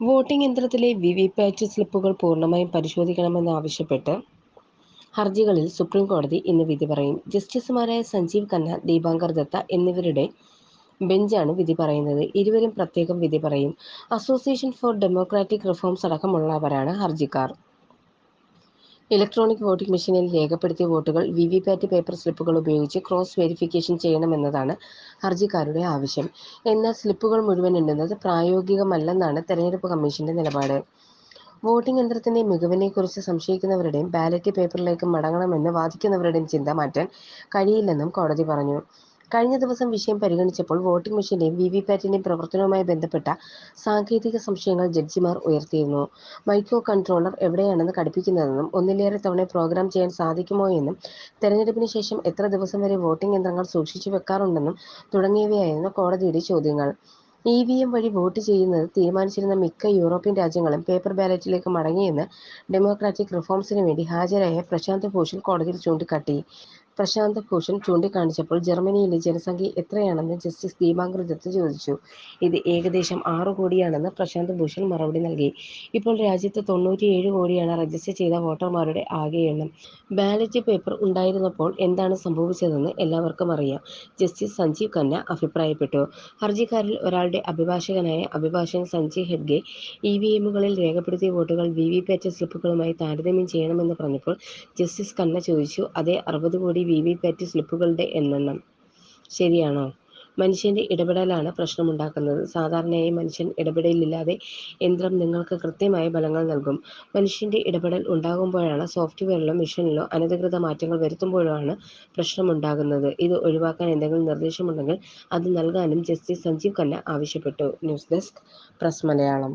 Voting യന്ത്രത്തിലെ V V PAT സ്ലിപ്പുകൾ പൂർണമായും പരിശോധിക്കണമെന്നാവശ്യപ്പെട്ട് ഹർജികളിൽ സുപ്രീം കോടതി ഇന്ന് വിധി പറയും. ജസ്റ്റിസുമാരായ സഞ്ജീവ് ഖന്ന, ദീപാങ്കർ ദത്ത എന്നിവരുടെ ബെഞ്ചാണ് വിധി പറയുന്നത്. ഇരുവരും പ്രത്യേകം വിധി പറയും. അസോസിയേഷൻ ഫോർ ഡെമോക്രാറ്റിക് റിഫോംസ് അടക്കമുള്ളവരാണ് ഹർജിക്കാർ. ഇലക്ട്രോണിക് വോട്ടിംഗ് മെഷീനിൽ രേഖപ്പെടുത്തിയ വോട്ടുകൾ വി വി പാറ്റ് പേപ്പർ സ്ലിപ്പുകൾ ഉപയോഗിച്ച് ക്രോസ് വെരിഫിക്കേഷൻ ചെയ്യണമെന്നതാണ് ഹർജിക്കാരുടെ ആവശ്യം. എന്നാൽ സ്ലിപ്പുകൾ മുഴുവൻ എണ്ണുന്നത് പ്രായോഗികമല്ലെന്നാണ് തെരഞ്ഞെടുപ്പ് കമ്മീഷന്റെ നിലപാട്. വോട്ടിംഗ് യന്ത്രത്തിന്റെ മികവിനെക്കുറിച്ച് സംശയിക്കുന്നവരുടെയും ബാലറ്റ് പേപ്പറിലേക്ക് മടങ്ങണമെന്ന് വാദിക്കുന്നവരുടെയും ചിന്ത മാറ്റാൻ കഴിയില്ലെന്നും കോടതി പറഞ്ഞു. കഴിഞ്ഞ ദിവസം വിഷയം പരിഗണിച്ചപ്പോൾ വോട്ടിംഗ് മെഷീന്റെയും വി വി പാറ്റിന്റെയും പ്രവർത്തനവുമായി ബന്ധപ്പെട്ട സാങ്കേതിക സംശയങ്ങൾ ജഡ്ജിമാർ ഉയർത്തിയിരുന്നു. മൈക്രോ കൺട്രോളർ എവിടെയാണെന്ന് ഘടിപ്പിക്കുന്നതെന്നും ഒന്നിലേറെ തവണ പ്രോഗ്രാം ചെയ്യാൻ സാധിക്കുമോ എന്നും തെരഞ്ഞെടുപ്പിന് ശേഷം എത്ര ദിവസം വരെ വോട്ടിംഗ് യന്ത്രങ്ങൾ സൂക്ഷിച്ചു വെക്കാറുണ്ടെന്നും തുടങ്ങിയവയായിരുന്നു കോടതിയുടെ ചോദ്യങ്ങൾ. ഇ വി എം വഴി വോട്ട് ചെയ്യുന്നത് തീരുമാനിച്ചിരുന്ന മിക്ക യൂറോപ്യൻ രാജ്യങ്ങളും പേപ്പർ ബാലറ്റിലേക്ക് മടങ്ങിയെന്ന് ഡെമോക്രാറ്റിക് റിഫോംസിന് വേണ്ടി ഹാജരായ പ്രശാന്ത് ഭൂഷൺ കോടതിയിൽ ചൂണ്ടിക്കാട്ടി. പ്രശാന്ത് ഭൂഷൺ ചൂണ്ടിക്കാണിച്ചപ്പോൾ ജർമ്മനിയിലെ ജനസംഖ്യ എത്രയാണെന്ന് ജസ്റ്റിസ് ദീപാങ്കർ ദത്ത് ചോദിച്ചു. ഇത് ഏകദേശം ആറു കോടിയാണെന്ന് പ്രശാന്ത് ഭൂഷൺ മറുപടി നൽകി. ഇപ്പോൾ രാജ്യത്ത് തൊണ്ണൂറ്റിയേഴ് കോടിയാണ് രജിസ്റ്റർ ചെയ്ത വോട്ടർമാരുടെ ആകെ എണ്ണം. ബാലറ്റ് പേപ്പർ ഉണ്ടായിരുന്നപ്പോൾ എന്താണ് സംഭവിച്ചതെന്ന് എല്ലാവർക്കും അറിയാം. ജസ്റ്റിസ് സഞ്ജീവ് ഖന്ന അഭിപ്രായപ്പെട്ടു. ഹർജിക്കാരിൽ ഒരാളുടെ അഭിഭാഷകനായ അഭിഭാഷകൻ സഞ്ജയ് ഹെഡ്ഗെ ഇ വി എമ്മുകളിൽ രേഖപ്പെടുത്തിയ വോട്ടുകൾ വി വി പാറ്റ് സ്ലിപ്പുകളുമായി താരതമ്യം ചെയ്യണമെന്ന് പറഞ്ഞപ്പോൾ ജസ്റ്റിസ് ഖന്ന ചോദിച്ചു അതേ അറുപത് കോടി വി വി പാറ്റ് സ്ലിപ്പുകളുടെ എണ്ണം ശരിയാണോ? മനുഷ്യന്റെ ഇടപെടലാണ് പ്രശ്നമുണ്ടാക്കുന്നത്. സാധാരണയായി മനുഷ്യൻ ഇടപെടലില്ലാതെ യന്ത്രം നിങ്ങൾക്ക് കൃത്യമായ ഫലങ്ങൾ നൽകും. മനുഷ്യന്റെ ഇടപെടൽ ഉണ്ടാകുമ്പോഴാണ് സോഫ്റ്റ്വെയറിലോ മെഷീനിലോ അനധികൃത മാറ്റങ്ങൾ വരുത്തുമ്പോഴാണ് പ്രശ്നം പ്രശ്നമുണ്ടാകുന്നത്. ഇത് ഒഴിവാക്കാൻ എന്തെങ്കിലും നിർദ്ദേശമുണ്ടെങ്കിൽ അത് നൽകാനും ജസ്റ്റിസ് സഞ്ജീവ് ഖന്ന ആവശ്യപ്പെട്ടു. News desk press Malayalam